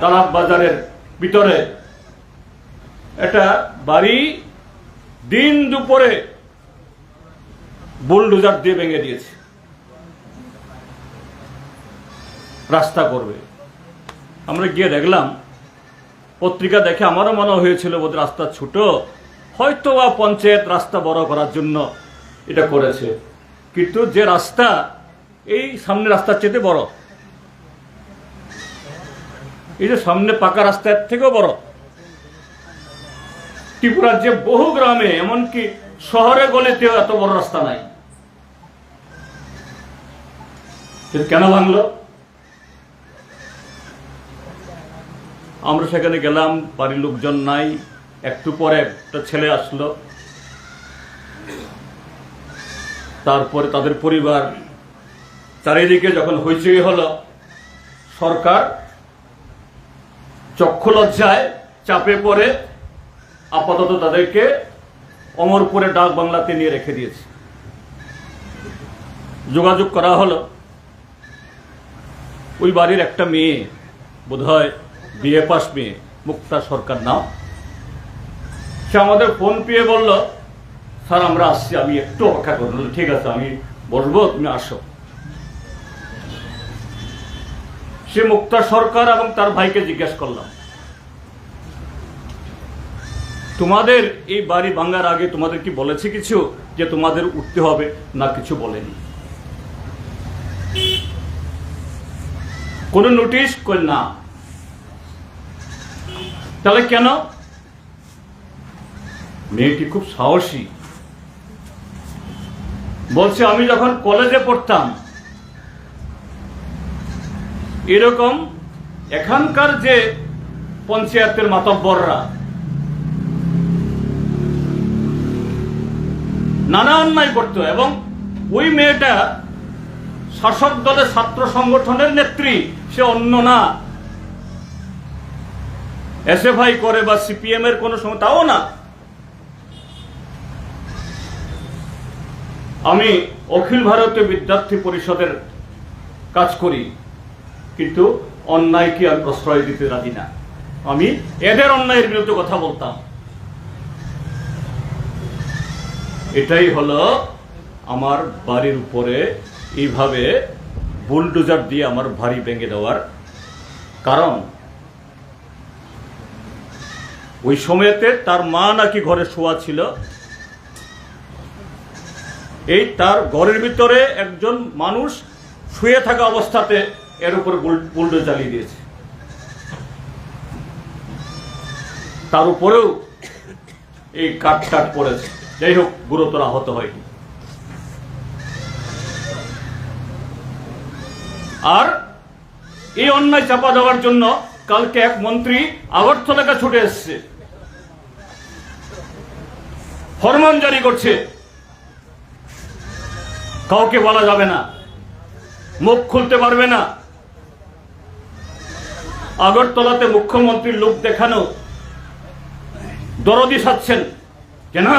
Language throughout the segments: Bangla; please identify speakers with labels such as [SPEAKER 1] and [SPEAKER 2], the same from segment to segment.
[SPEAKER 1] দালাত বাজারের ভিতরে। একটা বাড়ি দিন দুপুরে বুলডোজার দিয়ে ভেঙে দিয়েছে। রাস্তা করবে। আমরা গিয়ে দেখলাম, পত্রিকা দেখে আমারও মনে হয়েছিল বোধ রাস্তা ছোট হয়তো বা পঞ্চায়েত রাস্তা বড় করার জন্য এটা করেছে। কিন্তু যে রাস্তা, এই সামনে রাস্তার চেয়ে বড়। এই যে সামনে পাকা রাস্তার থেকেও বড়। ত্রিপুরার যে বহু গ্রামে, এমনকি শহরে গলিতেও এত বড় রাস্তা নাই। কেন ভাঙলো? আমরা সেখানে গেলাম, বাড়ির লোকজন নাই, একটু পরে একটা ছেলে আসলো। তারপরে তাদের পরিবার, চারিদিকে যখন হইচই হলো, সরকার চক্ষু লজ্জায় চাপে পড়ে আপাতত তাদেরকে অমরপুরে ডাক বাংলাতে নিয়ে রেখে দিয়েছে। যোগাযোগ করা হলো। ওই বাড়ির একটা মেয়ে, বোধহয় বিএ পাস মেয়ে, মুক্তা সরকার নাম। সে আমাদের ফোন পেয়ে বলল, স্যার, আমরা আসছি, আমি একটু অপেক্ষা করব। ঠিক আছে, আমি বসবো, তুমি আসো। সে মুক্তা সরকার এবং তার ভাইকে জিজ্ঞেস করলাম তোমাদের এই বাড়ি ভাঙার আগে তোমাদের কি বলেছে কিছু? যে তোমাদের উঠতে হবে? না, কিছু বলেনি। কোন নোটিশ কই না। তাহলে কেন? মেয়েটি খুব সাহসী। বলছে, আমি যখন কলেজে পড়তাম, এরকম এখানকার যে পঞ্চায়েতের মাতব্বররা নানা অন্যায় করতো এবং ওই মেয়েটা শাসক দলের ছাত্র সংগঠনের নেত্রী, সে অন্য না। এসএফআই করে বা সিপিএম এর কোনো সময় তাও না। আমি অখিল ভারতীয় বিদ্যার্থী পরিষদের কাজ করি, কিন্তু অন্যায়কে আমি প্রশ্রয় দিতে রাজি না। আমি এদের অন্যায়ের বিরুদ্ধে কথা বলতাম। এটাই হলো আমার বাড়ির উপরে এইভাবে বুলডোজার দিয়ে আমার ভারী ভেঙে দেওয়ার কারণ। ওই সময়তে তার মা নাকি ঘরে শোয়া ছিল। এই তার ঘরের ভিতরে একজন মানুষ শুয়ে থাকা অবস্থাতে এর উপরে বুলডো চালিয়ে দিয়েছে। তার উপরেও এই কাঠ টাট পড়েছে। যাই হোক গুরুতর আহত হয়নি আর এই অন্যায় চাপা দেওয়ার জন্য কালকে এক মন্ত্রী আগরতলাকে ছুটে এসছে। ফরমান জারি করছে। কাউকে বলা যাবে না। মুখ খুলতে পারবে না। আগরতলাতে মুখ্যমন্ত্রীর লোক দেখানো। দরদি সাচ্ছেন যে না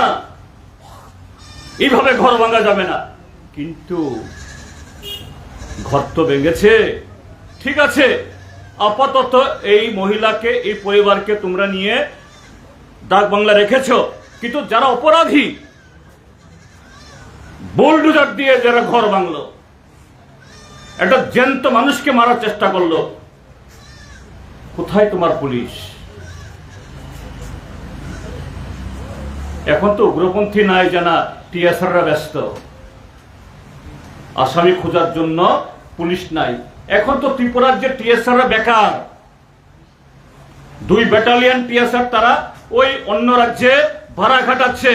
[SPEAKER 1] এইভাবে ঘর ভাঙা যাবে না। কিন্তু ঘর তো ভেঙেছে। ঠিক আছে আপাতত এই মহিলাকে এই পরিবারকে তোমরা নিয়ে ডাক বাংলা রেখেছ। কিন্তু যারা অপরাধী বোল্ডুজার দিয়ে যারা ঘর ভাঙলো একটা জ্যান্ত মানুষকে মারার চেষ্টা করল কোথায় তোমার পুলিশ? এখন তো উগ্রপন্থী নাই জানা, টিএসআররা ব্যস্ত। আসামি খোঁজার জন্য পুলিশ নাই। এখন তো ত্রিপুরার যে টিএসআররা বেকার, দুই ব্যাটালিয়ন টিএসআর তারা ওই অন্য রাজ্যে ভাড়া খাটাচ্ছে।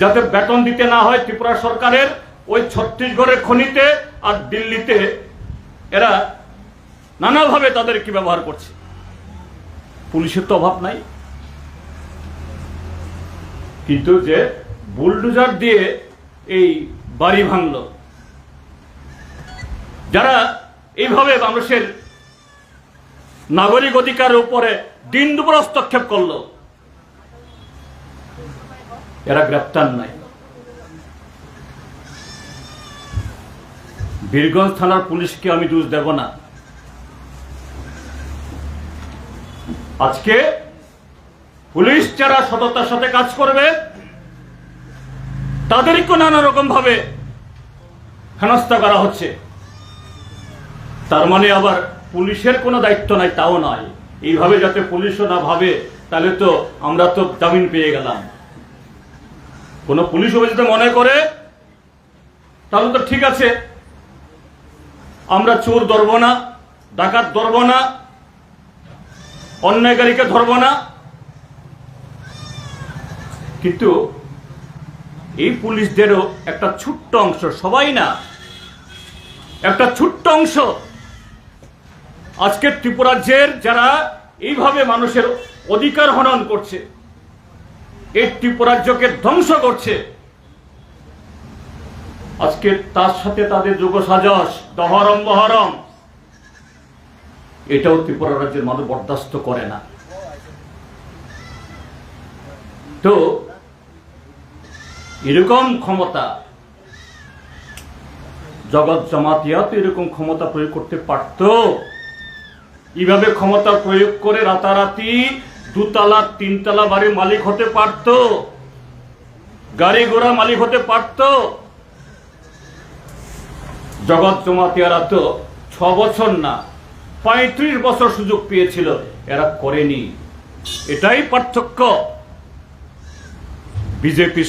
[SPEAKER 1] যাতে বেতন দিতে না হয় ত্রিপুরা সরকারের, ওই ছত্তিশগড়ের খনিতে আর দিল্লিতে। এরা নানাভাবে তাদেরকে ব্যবহার করছে। পুলিশের তো অভাব নাই। কিন্তু যে বুলডোজার দিয়ে এই বাড়ি ভাঙল। যারা এইভাবে মানুষের নাগরিক অধিকারের উপরে দিন দুপুর হস্তক্ষেপ করল, এরা গ্রেপ্তার নাই। বীরগঞ্জ থানার পুলিশকে আমি দোষ দেব না। আজকে পুলিশ যারা সততার সাথে কাজ করবে তাদেরকে নানা রকম ভাবে হেনস্থা করা হচ্ছে। তার মানে আবার পুলিশের কোনো দায়িত্ব নাই, তাও নয়। এইভাবে যাতে পুলিশও না ভাবে, তাহলে তো আমরা তো জামিন পেয়ে গেলাম। কোনো পুলিশ যদি মনে করে, তাহলে তো ঠিক আছে। আমরা চোর ধরবো না, ডাকাত ধরবো না, অন্যায়কারীকে ধরবো না। কিন্তু এই পুলিশদেরও একটা ছোট্ট অংশ, সবাই না, একটা ছোট্ট অংশ। আজকের ত্রিপুরাজ্যের যারা এইভাবে মানুষের অধিকার হনন করছে, এই ত্রিপুরাজ্যকে ধ্বংস করছে আজকে তার সাথে তাদের যুগ সাজস দহরম বহরম, এটাও ত্রিপুরা রাজ্যের মানুষ বরদাস্ত করে না। তো এরকম ক্ষমতা জগৎ জমাতিয়া তো এরকম ক্ষমতা প্রয়োগ করতে পারত। এইভাবে ক্ষমতা প্রয়োগ করে রাতারাতি দুতলা, তিনতলা বাড়ির মালিক হতে পারত। গাড়ি ঘোড়া মালিক হতে পারত। জগৎ জমাতিয়ারা তো ছ বছর না, পঁয়ত্রিশ বছর সুযোগ পেয়েছিল, এরা করেনি। এটাই পার্থক্য। বিজেপির